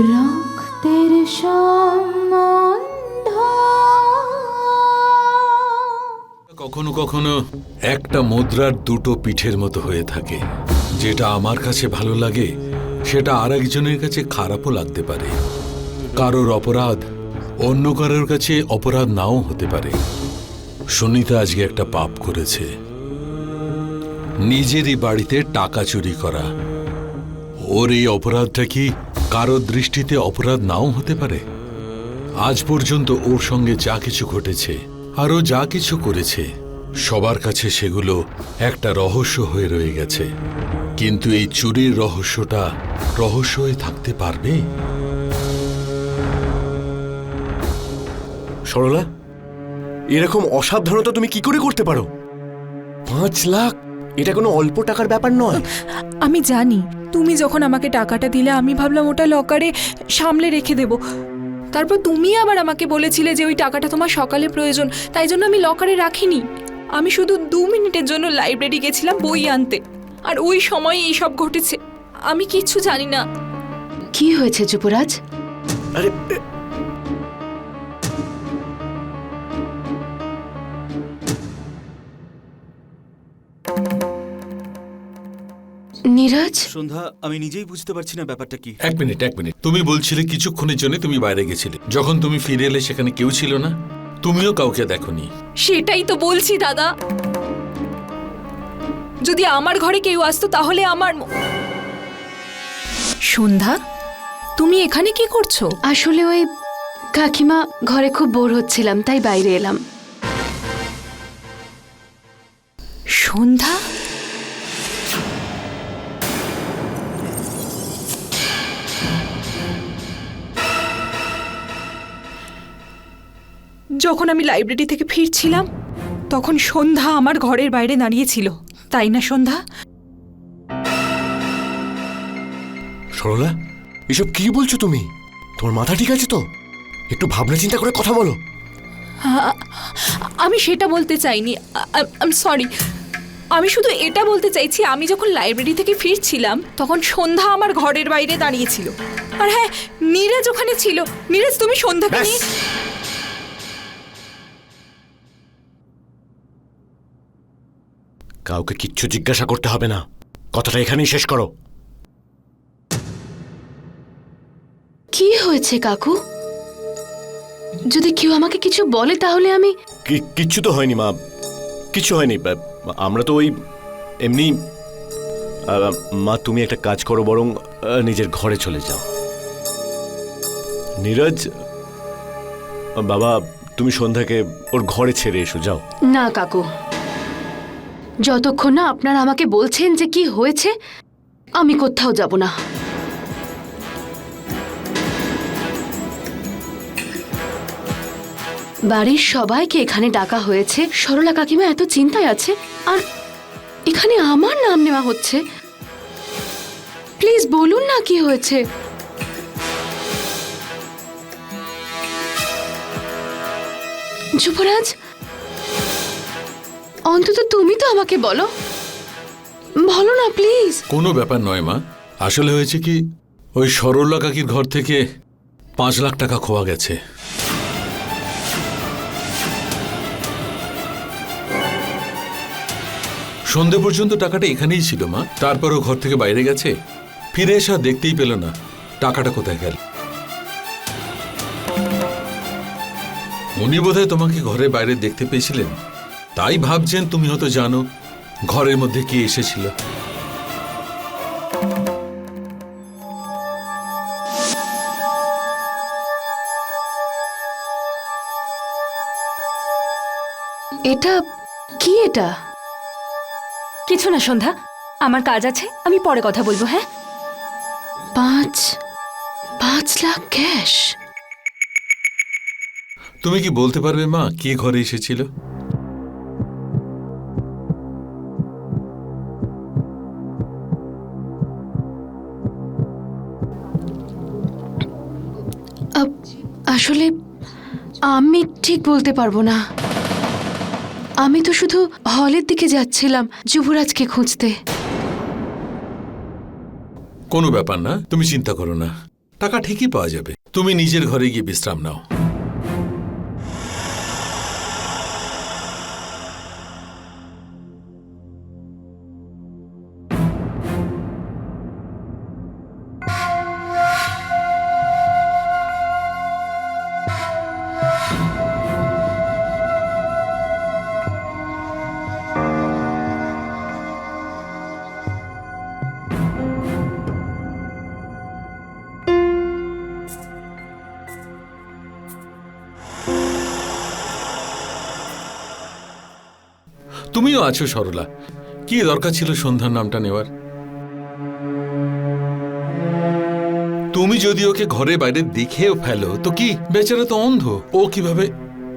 রক্তের সম্বন্ধ। কখনো কখনো একটা মুদ্রার দুটো পিঠের মতো হয়ে থাকে। যেটা আমার কাছে ভালো লাগে, সেটা আর একজনের কাছে খারাপও লাগতে পারে। কারোর অপরাধ অন্য কারোর কাছে অপরাধ নাও হতে পারে। সুনিতা আজকে একটা পাপ করেছে। নিজেরই বাড়িতে টাকা চুরি করা। ওর এই অপরাধটা কি কারোর দৃষ্টিতে অপরাধ নাও হতে পারে। আজ পর্যন্ত ওর সঙ্গে যা কিছু ঘটেছে আরও যা কিছু করেছে সবার কাছে সেগুলো একটা রহস্য হয়ে রয়ে গেছে। কিন্তু এই চুরির রহস্যটা রহস্য হয়ে থাকতে পারবে? সরলা এরকম অসাবধানতা তুমি কি করে করতে পারো? পাঁচ লাখ? এটা কোনো অল্প টাকার ব্যাপার নয়। আমি জানি তুমি যখন আমাকে টাকাটা দিলে আমি ভাবলাম ওটা লকারে সামলে রেখে দেব। তারপর তুমি আবার আমাকে বলেছিলে যে ওই টাকাটা তোমার সকালে প্রয়োজন তাই জন্য আমি লকারে রাখিনি। আমি শুধু দু মিনিটের জন্য লাইব্রেরি গেছিলাম বই আনতে আর ওই সময় এইসব ঘটেছে। আমি কিচ্ছু জানি না। কি হয়েছে যুবরাজ? আরে নীরজ? সন্ধ্যা আমি নিজেই বুঝতে পারছি না ব্যাপারটা কি। এক মিনিট এক মিনিট। তুমি বলছিলে কিছুক্ষণের জন্য তুমি বাইরে গেছিলে। যখন তুমি ফিরে এলে সেখানে কেউ ছিল না? তুমিও কাউকে দেখোনি। সেটাই তো বলছি দাদা। যদি আমার ঘরে কেউ আসতো তাহলে আমার সন্ধ্যা তুমি এখানে কি করছ? আসলে ওই কাকিমা ঘরে খুব বোর হচ্ছিলাম তাই বাইরে এলাম। সন্ধ্যা? যখন আমি লাইব্রেরি থেকে ফিরছিলাম তখন সন্ধ্যা আমার ঘরের বাইরে দাঁড়িয়েছিল তাই না সন্ধ্যা? সরলা এসব কি বলছো তুমি? তোমার মাথা ঠিক আছে তো? একটু ভাবনা চিন্তা করে কথা বলো। আমি সেটা বলতে চাইনি। আম সরি আমি শুধু এটা বলতে চাইছি আমি যখন লাইব্রেরি থেকে ফিরছিলাম তখন সন্ধ্যা আমার ঘরের বাইরে দাঁড়িয়েছিল আর হ্যাঁ নীরজ ওখানে ছিল। নীরজ তুমি সন্ধ্যাকে। নিয়ে কাউকে কিচ্ছু জিজ্ঞাসা করতে হবে না। কথাটা এখানেই শেষ করো। কি হয়েছে কাকু? যদি কেউ আমাকে কিছু বলে তাহলে আমি কি- কিচ্ছু তো হয়নি মা। কিছু হয়নি। বা- আমরা তো ওই এমনি আহ, মা তুমি একটা কাজ করো বরং আহ, নিজের ঘরে চলে যাও। নীরজ বাবা তুমি সন্ধ্যাকে ওর ঘরে ছেড়ে এসো যাও। না কাকু। যতক্ষণ না আপনারা আমাকে বলছেন যে কি হয়েছে, আমি কোথাও যাব না। বাড়ির সবাইকে এখানে ডাকা হয়েছে। সরলা কাকিমা এত চিন্তায় আছে। আর এখানে আমার নাম নেওয়া হচ্ছে। প্লিজ বলুন না কি হয়েছে। যুবরাজ অন্তত তুমি তো আমাকে বলো। বলো না, প্লিজ। কোনো ব্যাপার নয়, মা। আসলে হয়েছে কি, ওই সরলা কাকির ঘর থেকে পাঁচ লাখ টাকা খোয়া গেছে। সন্ধে পর্যন্ত টাকাটা এখানেই ছিল, মা। তারপর ও ঘর থেকে বাইরে গেছে। ফিরে এসে দেখতেই পেল না, টাকাটা কোথায় গেল। উনি বোধহয় তোমাকে ঘরের বাইরে দেখতে পেয়েছিলেন? তাই ভাবছেন তুমি হয়তো জানো ঘরের মধ্যে কি এসেছিল। এটা কি এটা? কিছু না সন্ধ্যা। আমার কাজ আছে আমি পরে কথা বলব হ্যাঁ? পাঁচ পাঁচ লাখ ক্যাশ। তুমি কি বলতে পারবে মা কে ঘরে এসেছিল? আমি ঠিক বলতে পারব না। আমি তো শুধু হলের দিকে যাচ্ছিলাম যুবরাজকে খুঁজতে। কোনো ব্যাপার না, তুমি চিন্তা করো না। টাকা ঠিকই পাওয়া যাবে। তুমি নিজের ঘরে গিয়ে বিশ্রাম নাও। তুমিও আছো, সরলা। কি দরকার ছিল সন্ধ্যার নামটা নেওয়ার? তুমি যদি ওকে ঘরে বাইরে দেখেও ফেলো, তো কি? বেচারা তো অন্ধ, ও কীভাবে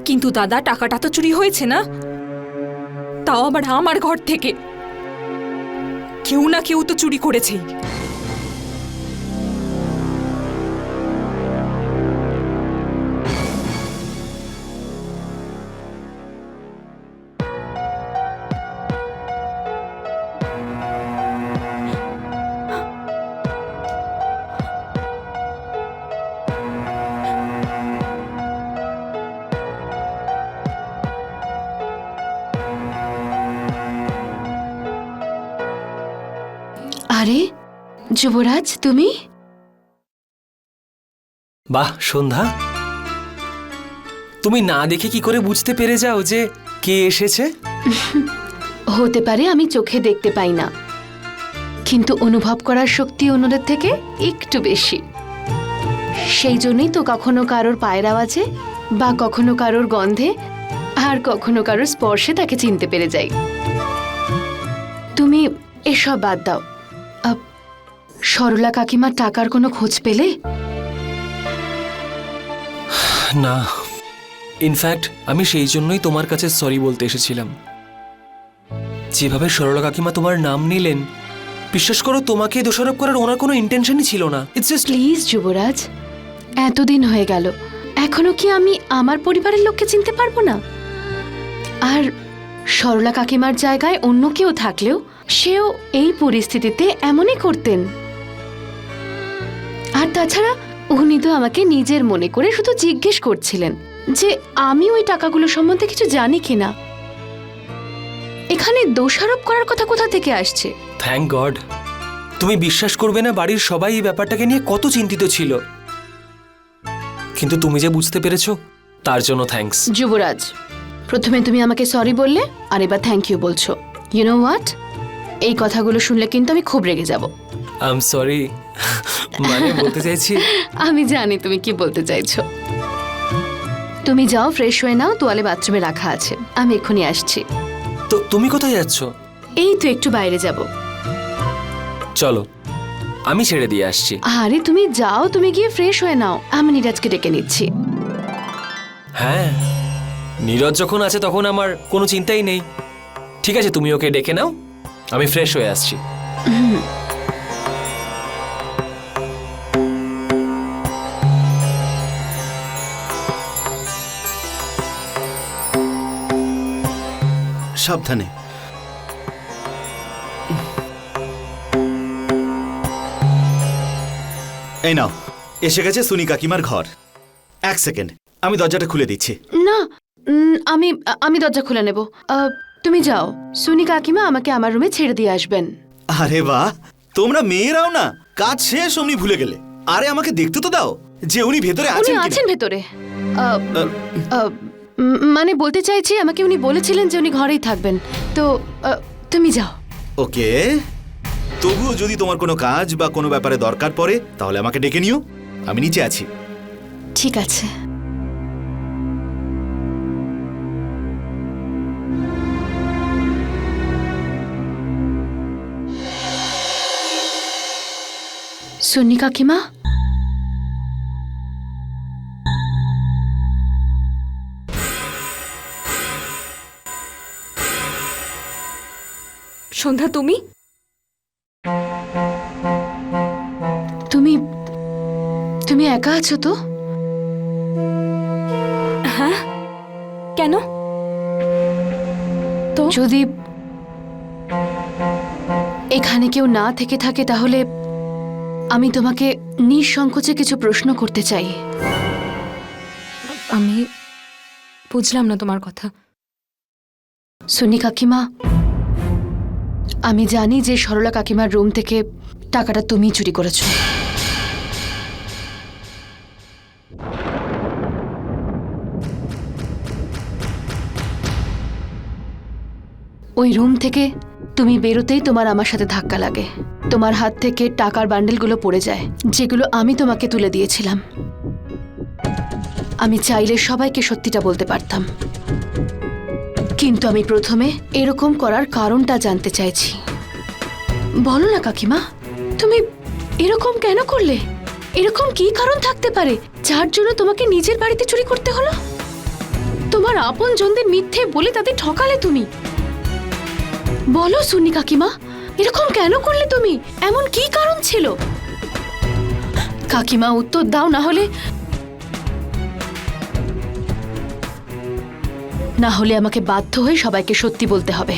কিন্তু দাদা, টাকাটা তো চুরি হয়েছে না? তাও আবার আমার ঘর থেকে। কেউ না কেউ তো চুরি করেছেই। যুবরাজ তুমি? বাহ সন্ধ্যা। তুমি না দেখে কি করে বুঝতে পেরে যাও যে কে এসেছে? হতে পারে আমি চোখে দেখতে পাই না। কিন্তু অনুভব করার শক্তি অন্যদের থেকে একটু বেশি। সেই জন্যই তো কখনো কারোর পায়ের আওয়াজে বা কখনো কারোর গন্ধে আর কখনো কারোর স্পর্শে তাকে চিনতে পেরে যাই। তুমি এসব বাদ দাও। সরলা কাকিমার টাকার কোনো খোঁজ পেলে? না। ইনফ্যাক্ট আমি সেই জন্যই তোমার কাছে সরি বলতে এসেছিলাম। যেভাবে সরলা কাকিমা তোমার নাম নিলেন বিশ্বাস করো তোমাকে দোষারোপ করার ওনার কোনো ইন্টেনশনই ছিল না। ইটস জাস্ট প্লিজ যুবরাজ এতদিন হয়ে গেল। এখনও কি আমি আমার পরিবারের লোককে চিনতে পারব না? আর সরলা কাকিমার জায়গায় অন্য কেউ থাকলেও সেও এই পরিস্থিতিতে এমনই করতেন। আর তাছাড়া উনি তো আমাকে নিজের মনে করে শুধু জিজ্ঞেস করছিলেন যে আমি ওই টাকাগুলো সম্বন্ধে কিছু জানি কিনা। এখানে দোষারোপ করার কথা কোথা থেকে আসছে? থ্যাংক গড তুমি বিশ্বাস করবে না বাড়ির সবাই এই ব্যাপারটাকে নিয়ে কত চিন্তিত ছিল। কিন্তু তুমি যে বুঝতে পেরেছ তার জন্য থ্যাঙ্কস যুবরাজ প্রথমে তুমি আমাকে সরি বললে আর এবার থ্যাংক ইউ বলছো। ইউ নো হোয়াট এই কথাগুলো শুনলে কিন্তু আমি খুব রেগে যাব। আই এম সরি মানে বলতে চাইছি? আমি জানি তুমি কি বলতে চাইছো। তুমি যাও ফ্রেশ হয়ে নাও তোয়ালে বাথরুমে রাখা আছে। আমি এক্ষুনি আসছি। তো তুমি কোথায় যাচ্ছ? এই তো একটু বাইরে যাব। চলো আমি ছেড়ে দিয়ে আসছি। আরে তুমি যাও তুমি গিয়ে ফ্রেশ হয়ে নাও। আমি নিরাজকে ডেকে নিচ্ছি। হ্যাঁ নীরজ যখন আছে তখন আমার কোনো চিন্তাই নেই। ঠিক আছে তুমি ওকে ডেকে নাও আমি ফ্রেশ হয়ে আসছি। সাবধানে। এই নাও এসে গেছে সুনি কাকিমার ঘর। এক সেকেন্ড আমি দরজাটা খুলে দিচ্ছি। না উম, আমি আমি দরজা খুলে নেব। আহ, তুমি যাও। সুনি কাকিমা আমাকে আমার রুমে ছেড়ে দিয়ে আসবেন। আরে বাহ তোমরা মেয়েরাও না কাজ শেষ অমনি ভুলে গেলে। আরে আমাকে দেখতে তো দাও যে উনি ভেতরে উনি আছেন আছেন ভেতরে। আহ, আহ, মানে বলতে চাইছি আমাকে উনি বলেছিলেন যে উনি ঘরেই থাকবেন। তো তুমি যাও। ওকে। তবুও যদি তোমার কোনো কাজ বা কোনো ব্যাপারে দরকার পড়ে তাহলে আমাকে ডেকে নিও। আমি নিচে আছি। ঠিক আছে। সুন্নি কাকিমা? সন্ধ্যা তুমি? তুমি তুমি একা আছো তো? হ্যাঁ? কেন? তো? যদি এখানে কেউ না থেকে থাকে তাহলে আমি তোমাকে নিঃসংকোচে কিছু প্রশ্ন করতে চাই। আমি বুঝলাম না তোমার কথা। সুনি কাকিমা আমি জানি যে সরলা কাকিমার রুম থেকে টাকাটা তুমি চুরি করেছ। ওই রুম থেকে তুমি বেরোতেই তোমার আমার সাথে ধাক্কা লাগে। তোমার হাত থেকে টাকার বান্ডেলগুলো পড়ে যায়, যেগুলো আমি তোমাকে তুলে দিয়েছিলাম। আমি চাইলে সবাইকে সত্যিটা বলতে পারতাম। কিন্তু আমি প্রথমে এরকম করার কারণটা জানতে চাইছি। বলো না কাকিমা, তুমি এরকম কেন করলে? এরকম কি কারণ থাকতে পারে যার জন্য তোমাকে নিজের বাড়িতে চুরি করতে হলো? তোমার আপন জনদের মিথ্যে বলে তাদের ঠকালে তুমি। বলো সুনি কাকিমা, এরকম কেন করলে তুমি? এমন কি কারণ ছিল? কাকিমা, উত্তর দাও না হলে না হলে আমাকে বাধ্য হয়ে সবাইকে সত্যি বলতে হবে।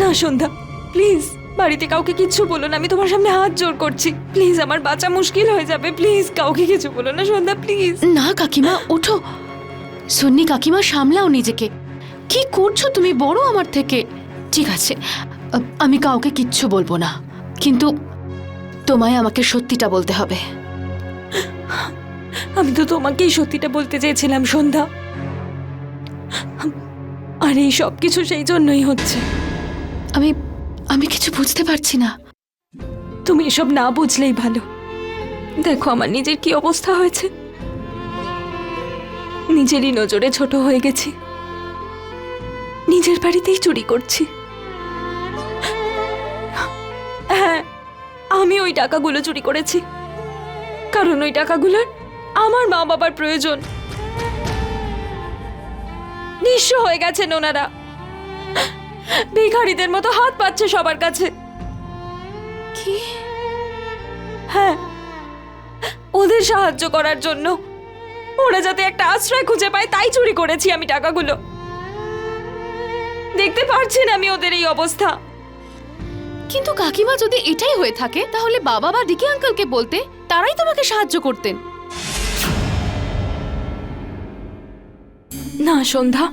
না সন্ধ্যা প্লিজ বাড়িতে কাউকে কিচ্ছু বলো না আমি তোমার সামনে হাত জোর করছি। প্লিজ আমার বাঁচা মুশকিল হয়ে যাবে প্লিজ কাউকে কিছু বলো না সন্ধ্যা প্লিজ। না কাকিমা ওঠো। সুন্নি কাকিমা সামলাও নিজেকে। কি করছ তুমি বড় আমার থেকে? ঠিক আছে আমি কাউকে কিচ্ছু বলব না কিন্তু তোমায় আমাকে সত্যিটা বলতে হবে। আমি তো তোমাকেই সত্যিটা বলতে চেয়েছিলাম সন্ধ্যা। আর এই সব কিছু সেই জন্যই হচ্ছে। আমি আমি কিছু বুঝতে পারছি না। তুমি এসব না বুঝলেই ভালো। দেখো আমার নিজের কি অবস্থা হয়েছে। নিজেরই নজরে ছোট হয়ে গেছি। নিজের বাড়িতেই চুরি করছি। হ্যাঁ আমি ওই টাকাগুলো চুরি করেছি। কারণ ওই টাকাগুলোর আমার মা বাবার প্রয়োজন। নিঃস্ব হয়ে গেছেন ওনারা। ভিখারিদের মতো হাত পাচ্ছে সবার কাছে। কি? হ্যাঁ ওদের সাহায্য করার জন্য। ওরা যাতে একটা আশ্রয় খুঁজে পায় তাই চুরি করেছি আমি টাকাগুলো। দেখতে পারছি না আমি ওদের এই অবস্থা। কিন্তু কাকিমা যদি এটাই হয়ে থাকে তাহলে বাবা বা ডিকি আঙ্কেলকে বলতে তারাই তোমাকে সাহায্য করতেন। না সন্ধ্যা।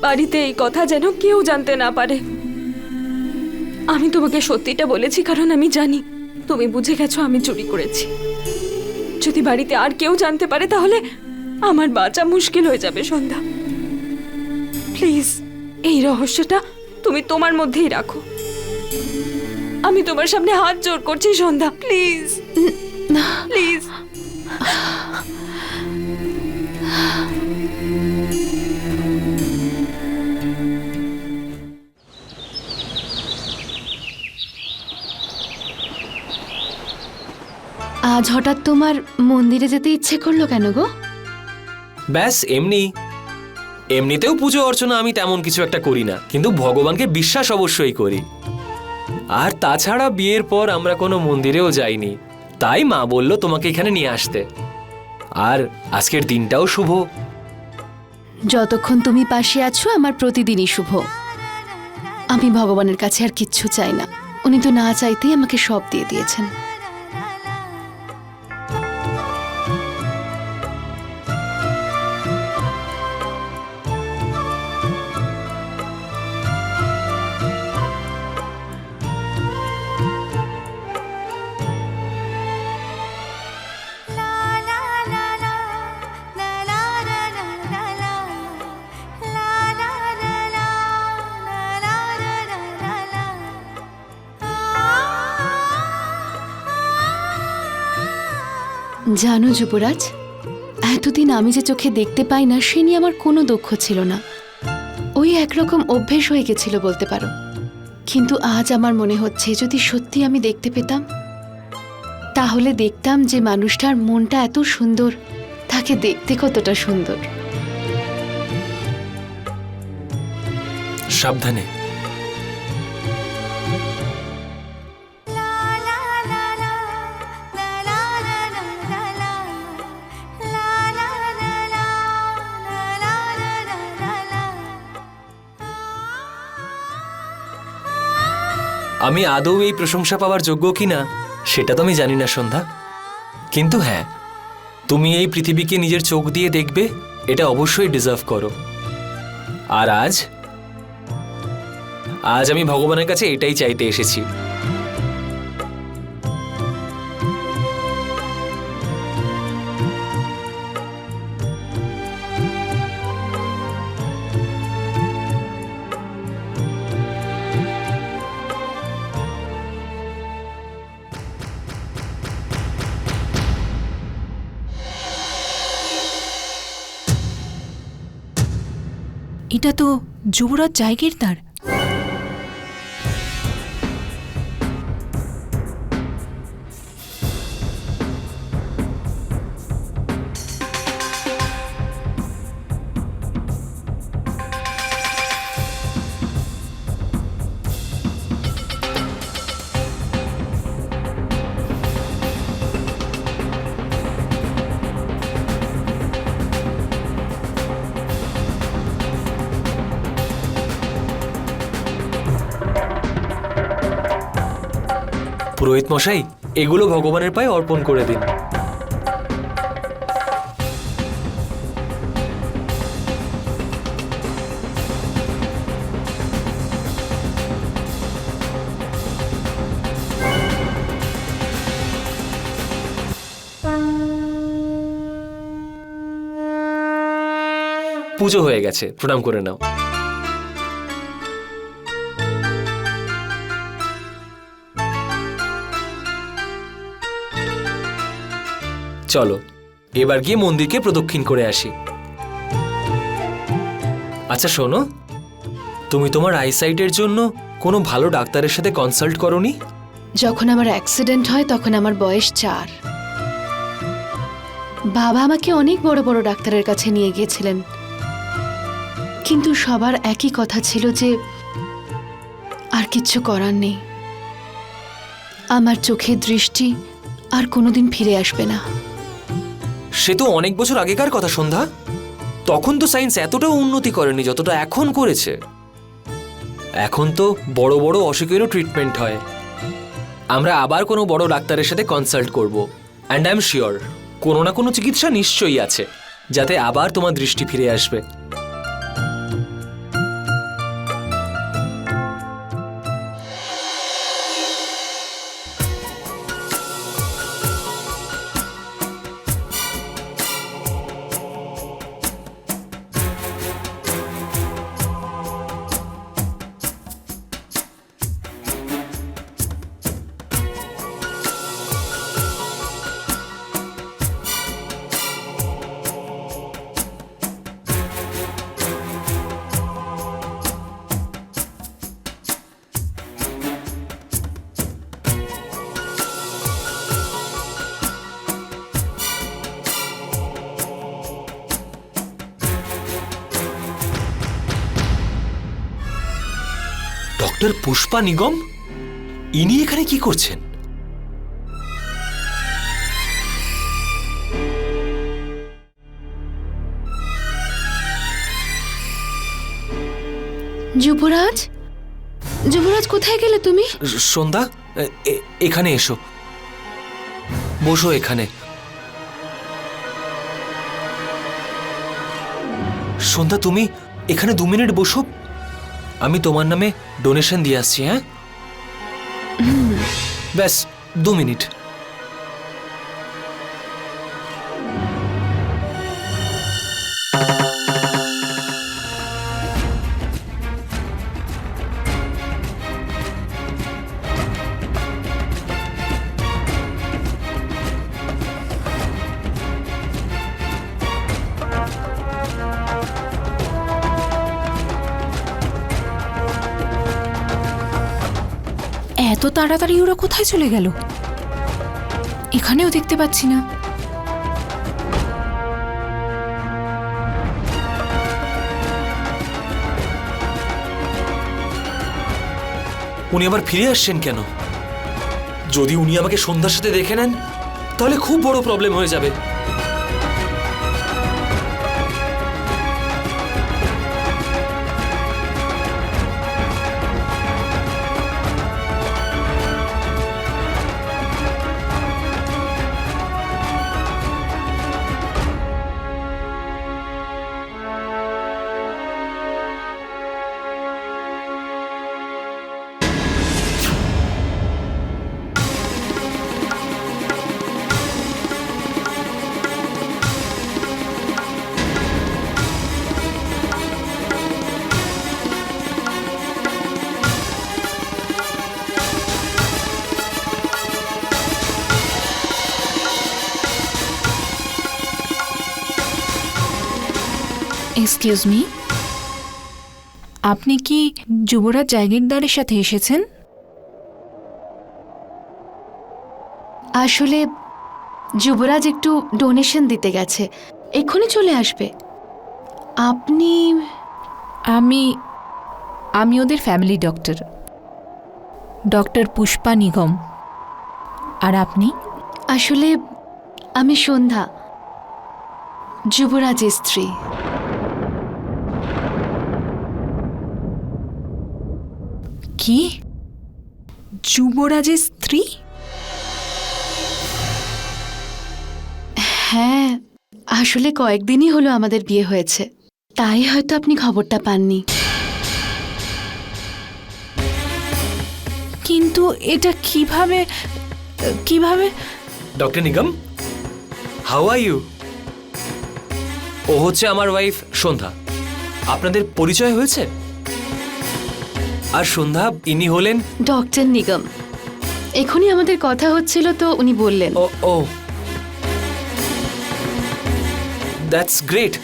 বাড়িতে এই কথা যেন কেউ জানতে না পারে। আমি তোমাকে সত্যিটা বলেছি কারণ আমি জানি। তুমি বুঝে গেছো আমি চুরি করেছি। যদি বাড়িতে আর কেউ জানতে পারে তাহলে আমার বাঁচা মুশকিল হয়ে যাবে সন্ধ্যা। প্লিজ এই রহস্যটা তুমি তোমার মধ্যেই রাখো। আমি তোমার সামনে হাত জোর করছি সন্ধ্যা। প্লিজ। না। প্লিজ। আজ হঠাৎ তোমার মন্দিরে যেতে ইচ্ছে করল কেন গো? ব্যাস এমনি। এমনিতেও পুজো অর্চনা আমি তেমন কিছু একটা করি না কিন্তু ভগবানকে বিশ্বাস অবশ্যই করি। আর তাছাড়া বিয়ের পর আমরা কোনো মন্দিরেও যাইনি তাই মা বলল তোমাকে এখানে নিয়ে আসতে। আর আজকের দিনটাও শুভ। যতক্ষণ তুমি পাশে আছো আমার প্রতিদিনই শুভ। আমি ভগবানের কাছে আর কিচ্ছু চাই না। উনি তো না চাইতেই আমাকে সব দিয়ে দিয়েছেন। জানো যুবরাজ, এতদিন আমি যে চোখে দেখতে পাই না, সে নিয়ে আমার কোনো দুঃখ ছিল না। ওই একরকম অভ্যেস হয়ে গেছিল বলতে পারো। কিন্তু আজ আমার মনে হচ্ছে, যদি সত্যি আমি দেখতে পেতাম, তাহলে দেখতাম যে মানুষটার মনটা এত সুন্দর, তাকে দেখতে কতটা সুন্দর। সাবধানে। আমি আদৌ এই প্রশংসা পাওয়ার যোগ্য কিনা, সেটা তো আমি জানি না, সন্ধ্যা। কিন্তু হ্যাঁ তুমি এই পৃথিবীকে নিজের চোখ দিয়ে দেখবে, এটা অবশ্যই ডিজার্ভ করো। আর আজ? আজ আমি ভগবানের কাছে এটাই চাইতে এসেছি। যুবরাজ জায়গির পুরোহিত মশাই এগুলো ভগবানের পায়ে অর্পণ করে দিন। পুজো হয়ে গেছে প্রণাম করে নাও। চলো, এবার গিয়ে মন্দিরকে প্রদক্ষিণ করে আসি। আচ্ছা শোনো, তুমি তোমার আইসাইটের জন্য কোনো ভালো ডাক্তারের সাথে কনসাল্ট করনি? যখন আমার অ্যাক্সিডেন্ট হয়, তখন আমার বয়স চার। বাবা আমাকে অনেক বড় বড় ডাক্তারের কাছে নিয়ে গিয়েছিলেন। কিন্তু সবার একই কথা ছিল যে, আর কিচ্ছু করার নেই। আমার চোখের দৃষ্টি আর কোনোদিন ফিরে আসবে না। সে তো অনেক বছর আগেকার কথা, সন্ধ্যা। তখন তো সায়েন্স এতটাও উন্নতি করেনি যতটা এখন করেছে। এখন তো বড় বড় অসুখেরও ট্রিটমেন্ট হয়। আমরা আবার কোনো বড় ডাক্তারের সাথে কনসাল্ট করব। অ্যান্ড আই এম শিওর কোনো না কোনো চিকিৎসা নিশ্চয়ই আছে, যাতে আবার তোমার দৃষ্টি ফিরে আসবে। ডক্টর পুষ্পা নিগম? ইনি এখানে কি করছেন? যুবরাজ? যুবরাজ কোথায় গেলে তুমি? সন্ধ্যা এখানে এসো। বসো এখানে। সন্ধ্যা তুমি এখানে দু মিনিট বসো। আমি তোমার নামে ডোনেশন দিয়ে আসছি হ্যাঁ? ব্যাস দু মিনিট। এত তাড়াতাড়ি ওরা কোথায় চলে গেল? এখানেও দেখতে পাচ্ছি না। উনি আবার ফিরে আসছেন কেন? যদি উনি আমাকে সন্ধ্যার সাথে দেখে নেন, তাহলে খুব বড় প্রবলেম হয়ে যাবে। এক্সকিউজ মি আপনি কি যুবরাজ জাগিরদারের সাথে এসেছেন? আসলে যুবরাজ একটু ডোনেশন দিতে গেছে। এক্ষুনি চলে আসবে। আপনি আমি আমি ওদের family doctor doctor Pushpa Nigam. আর আপনি? আসলে আমি সন্ধ্যা। যুবরাজের স্ত্রী। কি? যুবরাজের স্ত্রী? হ্যাঁ আসলে কয়েকদিনই হলো আমাদের বিয়ে হয়েছে। তাই হয়তো আপনি খবরটা পাননি। কিন্তু এটা কীভাবে কীভাবে? Doctor Nigam how are you ও হচ্ছে আমার ওয়াইফ সন্ধ্যা। আপনাদের পরিচয় হয়েছে? আর সন্ধ্যা ইনি হলেন? ডক্টর নিগম। এখনই আমাদের কথা হচ্ছিল তো উনি বললেন। ও ও। দ্যাটস গ্রেট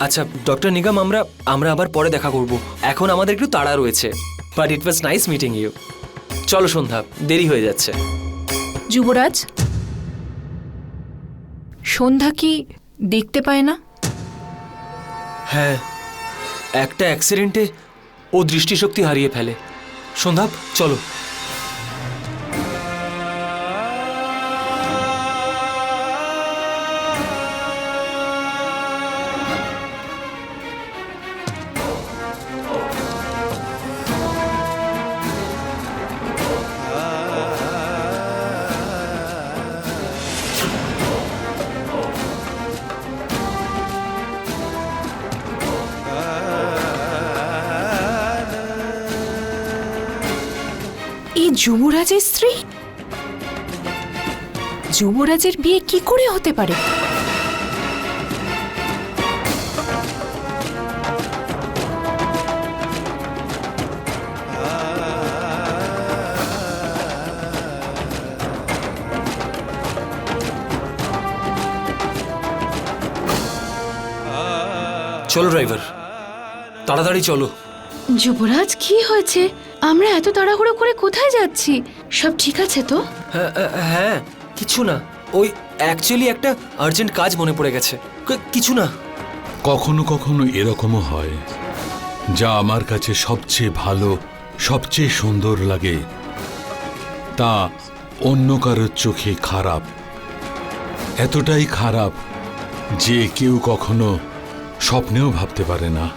আচ্ছা ডক্টর নিগম আমরা আমরা আবার পরে দেখা করব। এখন আমাদের একটু তাড়া রয়েছে। But it was nice meeting you চলো সন্ধ্যা দেরি হয়ে যাচ্ছে। যুবরাজ সন্ধ্যা কি দেখতে পায় না? হ্যাঁ একটা অ্যাক্সিডেন্টে ও দৃষ্টিশক্তি হারিয়ে ফেলে। সন্ধ্যা চলো। যুবরাজের স্ত্রী? যুবরাজের বিয়ে কি করে হতে পারে? চলো ড্রাইভার তাড়াতাড়ি চলো। যুবরাজ কি হয়েছে? আমরা এত তাড়াহুড়ো করে কোথায় যাচ্ছি? সব ঠিক আছে তো? হ্যাঁ, হ্যাঁ কিছু না। ওই অ্যাকচুয়ালি একটা আর্জেন্ট কাজ মনে পড়ে গেছে। ক- কিছু না। কখনো কখনো এরকমও হয় যা আমার কাছে সবচেয়ে ভালো সবচেয়ে সুন্দর লাগে। তা অন্য কারোর চোখে খারাপ। এতটাই খারাপ যে কেউ কখনো স্বপ্নেও ভাবতে পারে না।